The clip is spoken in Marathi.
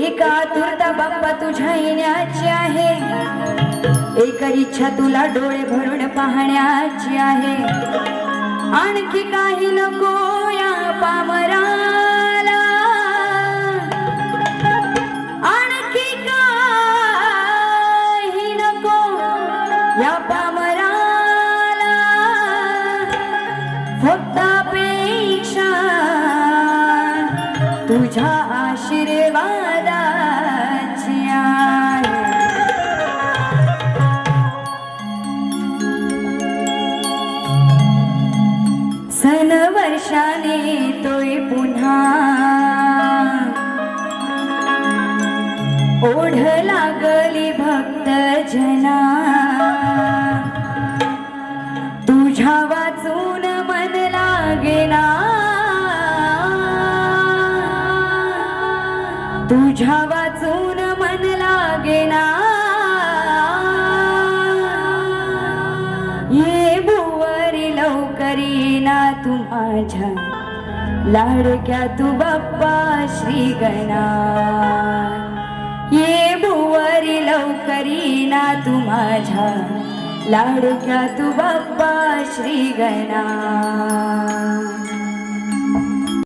एका आतुरता बाप्पा तुझ्या येण्याची आहे. एक इच्छा तुला डोळे भरून पाहण्याची आहे. आणखी काही नको या पामराला. आणखी काही नको या पामराला. फक्त तुझ्या आशीर्वादाची सन वर्षाने तोय पुन्हा ओढ लागली भक्त जना तुझ्या वाचून मन लागेना. तुझ्या वाचून मन लागेना ये भुवरी लवकरी ना तू माझ्या लाडक्या तू बाप्पा श्री गणा. ये भुवरी लवकरी ना तू माझ्या लाडक्या तू बाप्पा श्री गणा.